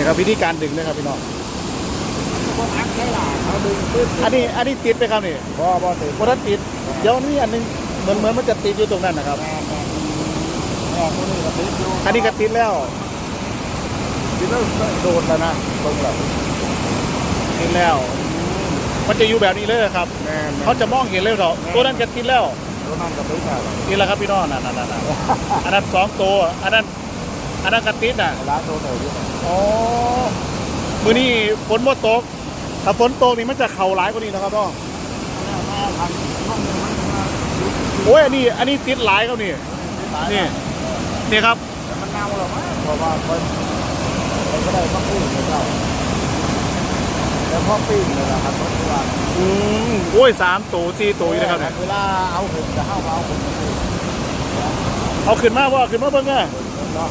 นี่ครับวิธีการดึงนะครับพี่น้องพวกอักใช่หล่ะเขาดึงขึ้นอันนี้อันนี้ติดไหมครับนี่บ่บ่ติดบทันติดเดี๋ยวนี้อันนึงเหมือนเหมือนมันจะติดอยู่ตรงนั้นนะครับแม่แม่แม่ตัวนี้ก็ติดอยู่อันนี้ก็ติดแล้วติดแล้วโดนแล้วนะตรงแล้วติดแล้ว มันจะอยู่แบบนี้เลยครับแม่แม่เขาจะมองเห็นเลยเหรอตัวนั้นก็ติดแล้วตัวนั้นก็ติดแล้วติดแล้วครับพี่น้องนั่นนั่นนั่นนั่นอันนั้นสองตัวอันนั้น อันนั้นก็ติดอะร้านตัวไหนอยู่อ๋อมือนี้ฝนบ่ตก ถ้าฝนตกนี่มันจะเข่าหลายกว่านี้นะครับน้องแม่พันห้องนึงมันมาโอ้ยอันนี้อันนี้ติดหลายครับนี่นี่นี่ครับแต่มันเน่าแล้วมั้งเพราะว่าคนมันก็ได้มาปิ้งเลยเจ้าแล้วพอปิ้งเลยนะครับรถที่ว่าอืมโอ้ยสามตัวสี่ตัวอยู่นะครับเนี่ยเวลาเอาหุ่นจะเข้ามาเอาหุ่นมาปิ้งเอาขึ้นมาว่าขึ้นมาเบิ่งอะเนาะ